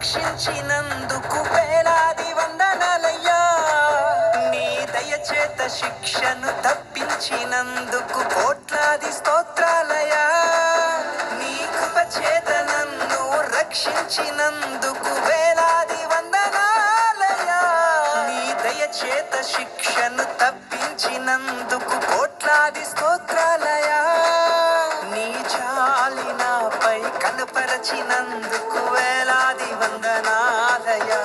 రక్షించినందుకు వేలాది వందనాలయ్యా. నీ దయచేత శిక్షను తప్పించినందుకు కోట్లాది స్తోత్రాలయా నీ కృపచేత నన్ను రక్షించినందుకు వేలాది వందనాలయ్యా. నీ దయచేత శిక్షను తప్పించినందుకు కోట్లాది స్తోత్రాలయా నీ జాలి నాపై కనపరచినందుకు వందనాలయా.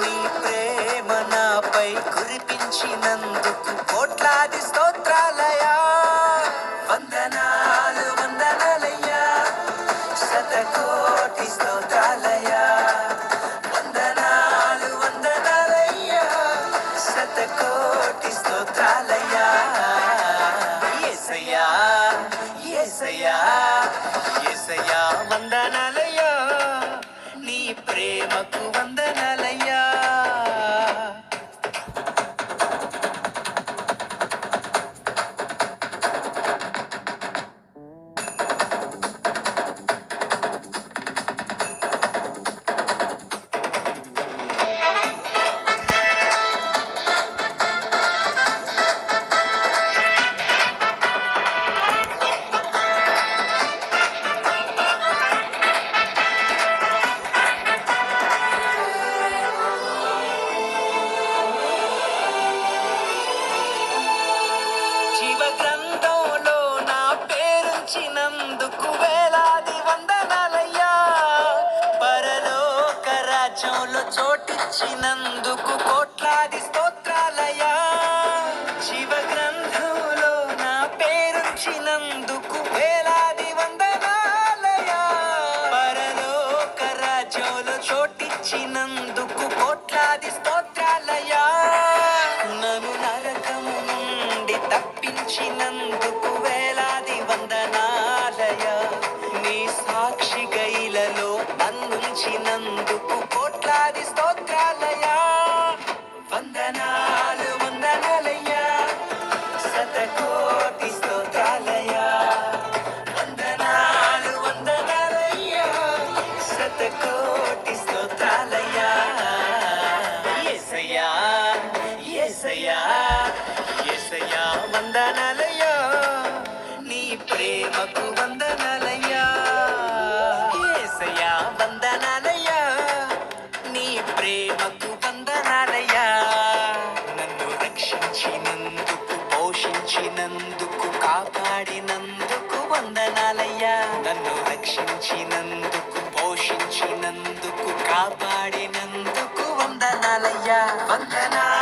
నీ ప్రేమ నాపై కురిపించినందుకు కోట్లాది స్తోత్రాలయ. వందనాలు వందనాలయ్యా శతకోటి స్తోత్రాలయ. వందనాలు వందనాలయ్యా శతకోటి స్తోత్రాలయ. ఏసయ్యా ఏసయ్యా. చోటిచ్చినందుకు కోట్లాది స్తోత్రాలయ్యా. శివ గ్రంథంలో నా పేరుంచినందుకు వేలాది వందనాలయ్యా. పరలోక రాజ్యంలో చోటిచ్చినందుకు కోట్లాది స్తోత్రాలయ్యా. నన్ను నరకము నుండి తప్పించినందుకు కోట్లాది స్తోత్రాలయా కాపాడినందుకు వందనాలయ్యా. నన్ను రక్షించినందుకు పోషించినందుకు కాపాడినందుకు వందనాలయ్యా. వందనా